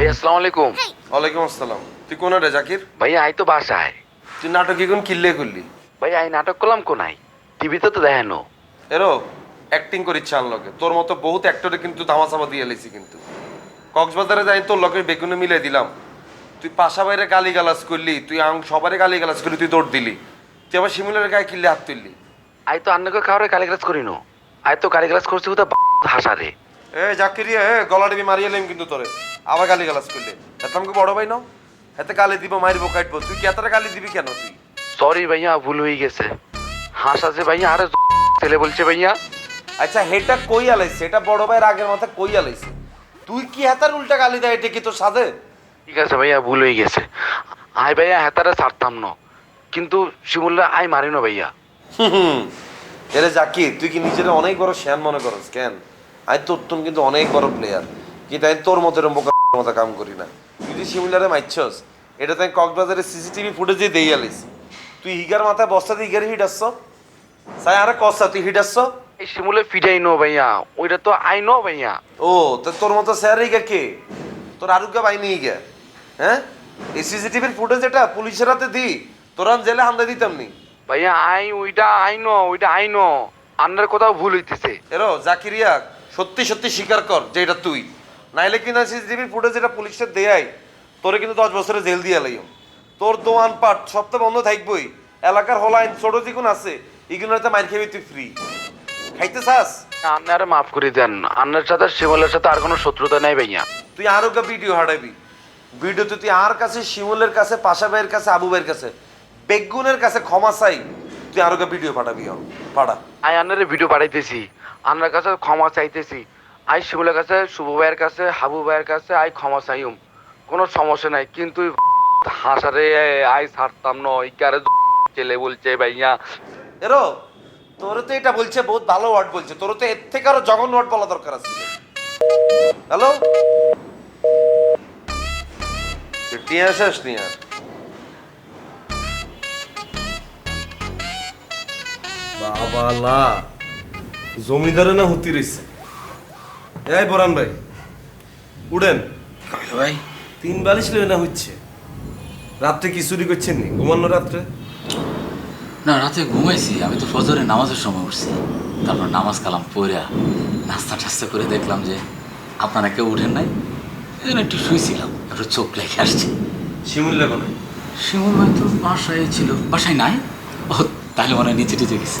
ভাই আসসালামু আলাইকুম। ওয়ালাইকুম আসসালাম। তুই কোন রে জাকির? ভাই আই তো বাসায়। তুই নাটক এখন কিল্লে করলি? ভাই আই নাটক করলাম কোনাই টিভিতে তো দেখানো এরো অ্যাক্টিং করি চান লগে। তোর মতো বহুত অ্যাক্টরে কিন্তু ধামাচাপা দিয়ে এলেছি কিন্তু। কক্সবাজারে যাই তোর লগে বেগুনে মিলে দিলাম। তুই পাশা বাইরে গালি গালাজ করলি তুই আং সবারে গালি গালাজ করলি তুই দৌড় দিলি। তুই আবার শিমুলের গায়ে কিল্লে হাত তুললি। আই তো আন্নাকে খাওয়ারে গালিগ্লাস করিনো আই তো গালিগ্লাস করছি কোথা হাসারে। এ জাকিরি এ গলা ডিবি মারিয়ে কিন্তু তোরে। আবার গালি গালাজ করলি। এত আমাকে বড় ভাই নাও। এতে গালি দিব মারিব কাটবো। তুই কেতটা গালি দিবি কেন তুই? সরি ভাইয়া ভুল হয়ে গেছে। হাসা যে ভাইয়া আরে ছেলে বলছে ভাইয়া। আচ্ছা হেটা কই আলাইছে? এটা বড় ভাইয়ের আগের মাথা কই আলাইছে? তুই কি হাতার উল্টা গালি দেয়? এটা কি তোর সাথে ঠিক আছে ভাইয়া ভুল হয়ে গেছে। আই ভাইয়া হেতারে ছাড়তাম না। কিন্তু শিমুল্লা আই মারিনো ভাইয়া। হুম। এরে জাকির তুই কি নিজের অনেক বড় শ্যান মনে করস কেন? আমি তোর তুন কিন্তু অনেক বড় প্লেয়ার কিন্তু আমি তোর মতো এরকম বোকার মতো কাম করি না। তুই যে শিমুলারে মাইছস এটা তাই কক্সবাজারের সিসিটিভি ফুটেজে দেই আলিস তুই হিগার মাথায় বস্তা দিয়ে হিগারে হিট আসছ? সাই আরে কসা তুই হিট আসছ? এই শিমুলে ফিডাই নো ভাইয়া ওইটা তো আই নো ভাইয়া। ও তা তোর মতো স্যার হিগা কে? তোর আরোগ্য বাহিনী হিগা হ্যাঁ? এই সিসিটিভির ফুটেজ এটা পুলিশের হাতে দি। তোরা জেলে হামলা দিতাম নি। ভাইয়া আই ওইটা আই নো ওইটা আই নো। আন্নার কোথাও ভুল হইতেছে। এরো জাকিরিয়া সত্যি সত্যি স্বীকার কর যে এটা তুই। নাইলে কিনা সিসিটিভির ফুটেজ এটা পুলিশের দেয়াই। তোরে কিন্তু দশ বছরে জেল দিয়ে লাইম। তোর দোয়ান পাট সপ্তাহ বন্ধ থাকবই। এলাকার হলাইন ছোট যেগুন আছে এগুলো হয়তো মার খেবি তুই ফ্রি খাইতে চাস? আন্নারে মাফ করে দেন। আন্নার সাথে শিমুলের সাথে আর কোনো শত্রুতা নাই ভাইয়া। তুই আরও গা ভিডিও হাঁটাবি। ভিডিওতে তুই আর কাছে শিমুলের কাছে পাশা ভাইয়ের কাছে আবু ভাইয়ের কাছে বেগুনের কাছে ক্ষমা চাই। তুই আরও গা ভিডিও পাঠাবি পাঠা আই আন্নারে ভিডিও পাঠাইতেছি। আন্নার কাছে ক্ষমা চাইতেছি। আই শিমুলের কাছে শুভ ভাইয়ের কাছে হাবু ভাইয়ের কাছে আই ক্ষমা চাইম কোনো সমস্যা নাই কিন্তু হাসারে আই ছাড়তাম না ওই কারে ছেলে বলছে ভাইয়া। এরো তোরে তো এটা বলছে বহুত ভালো ওয়ার্ড বলছে। তোর তো এর থেকে আরও জঘন্য ওয়ার্ড বলা দরকার আছে। হ্যালো টিয়া শেষ নিয়া বাবালা জমিদারে না হুতি রইছে? এই বরান ভাই ভাই। তিন বালিশ লই না হচ্ছে? রাত্রে কি চুরি করছেন নি? ঘুমানো রাত্রে? না রাতে ঘুমাইছি। আমি তো ফজরে নামাজের সময় উঠছি। তারপর নামাজ কালাম পড়া নাস্তা টাস্তা করে দেখলাম যে আপনারা কেউ উঠেন নাই। এই জন্য একটু শুয়েছিলাম একটু চোখ লেগে আসছে। শিমুল লেখো না শিমুল ভাই তো বাসায় ছিল। বাসায় নাই? ও তাহলে মনে হয় নিচে টিচে গেছে।